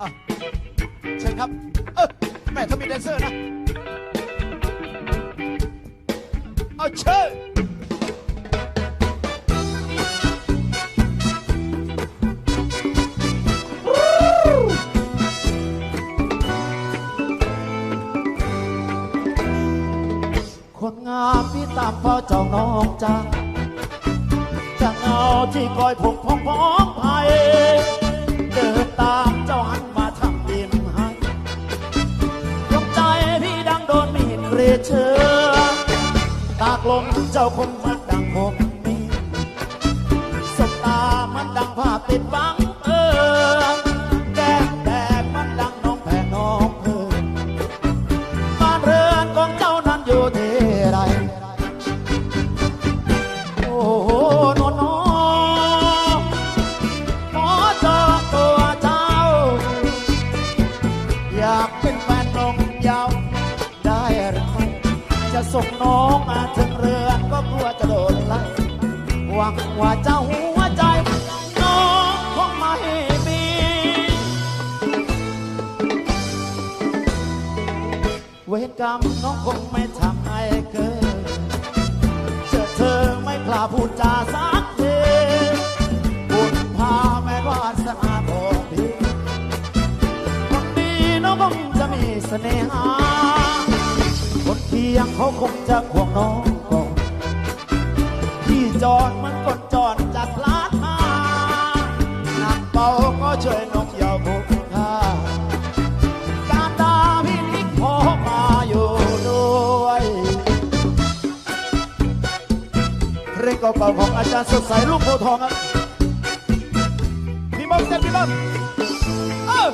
อะเชิญครับเออแม่ถ้ามีแดนเซอร์นะเอาเชิญคนงามที่ตามเฝ้าเจ้าน้องจ้าจะเงาที่คอยผมพองพ้อง รเชอตากลมเจ้าคงมันดังผมมีสบตามันดังภาพติดบังเออแก้มแดงมันดังน้องแพงน้องเพื่อบ้านเรือนของเจ้านั้นอยู่ที่ไร ส่งน้องมาถึงเรือนก็กลัวจะโดนไล่หวังว่าเจ้าหัวใจ น้องคงไม่มี เวรกรรมน้องคงไม่ทำให้เกิดเจอเธอไม่กล้าพูดจาสักทีบุญพาแม่วาสนาของพี่คนดีน้องคงจะมีเสน่หา ยงเขาคงจะควงน้องก่อนที่จอดมันกดจอดจากลาดมานักเป่าก็ช่วยนกยาวบุกค่าการดาพี่นิกขอมาอยู่ด้วยเพลงเก่าๆของอาจารย์สดใสลูกโพทองครับพี่บอมเซ็ตพี่บอมเออ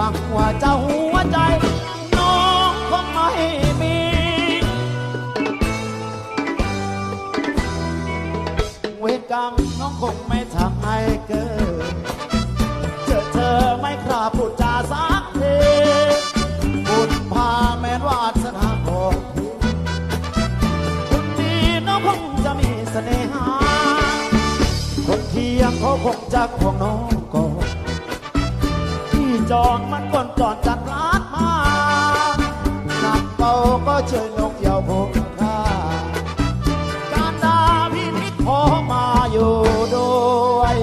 วังว่าเจ้าหัวใจ น้องคงไม่มี เวรกรรมน้องคงไม่ทำให้เกิด เจอเธอไม่กล้าพูดจาสักทีบุญพาแม้นวาสนาของพี่คนดีน้องคงจะมีเสน่หา คนเคียงเขาคงจะควงน้อง จองมันก่อนจอนจากลาดมานักเป่าก็เชยนกเหยาวคงค่าการดาพี่นิดขอมาอยู่ด้วย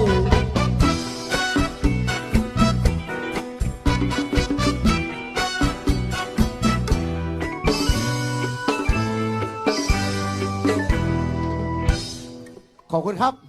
ขอบคุณครับ